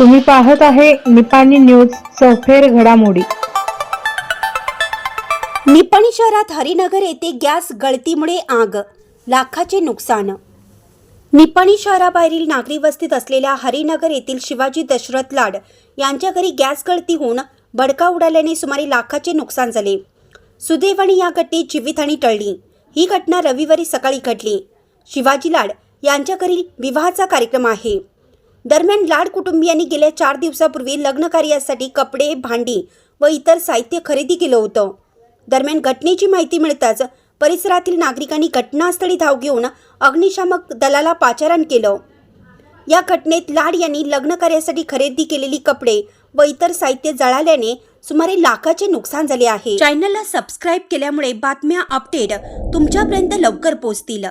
तुम्ही पाहत आहे निपाणी न्यूज सफेर घडामोडी. निपाणी शहरात हरिनगर येथे गॅस गळतीमुळे आग लाखाचे नुकसान. निपाणी शहराबाहेरील नागरी वस्तीत असलेल्या हरिनगर येथील शिवाजी दशरथ लाड यांच्या घरी गॅस गळती होऊन भडका उडाल्याने सुमारे लाखाचे नुकसान झाले. सुदैवाने या घटनेत जीवितहानी टळली. ही घटना रविवारी सकाळी घडली. शिवाजी लाड यांच्या घरी विवाहाचा कार्यक्रम आहे. दरम्यान लाड कुटुंबियांनी गेल्या चार दिवसापूर्वी लग्न कार्यासाठी कपडे भांडी व इतर साहित्य खरेदी केलं होतं. दरम्यान घटनेची माहिती मिळताच परिसरातील नागरिकांनी घटनास्थळी धाव घेऊन अग्निशामक दलाला पाचारण केलं. या घटनेत लाड यांनी लग्न कार्यासाठी खरेदी केलेली कपडे व इतर साहित्य जळाल्याने सुमारे लाखाचे नुकसान झाले आहे. चॅनलला सबस्क्राईब केल्यामुळे बातम्या अपडेट तुमच्यापर्यंत लवकर पोहोचतील.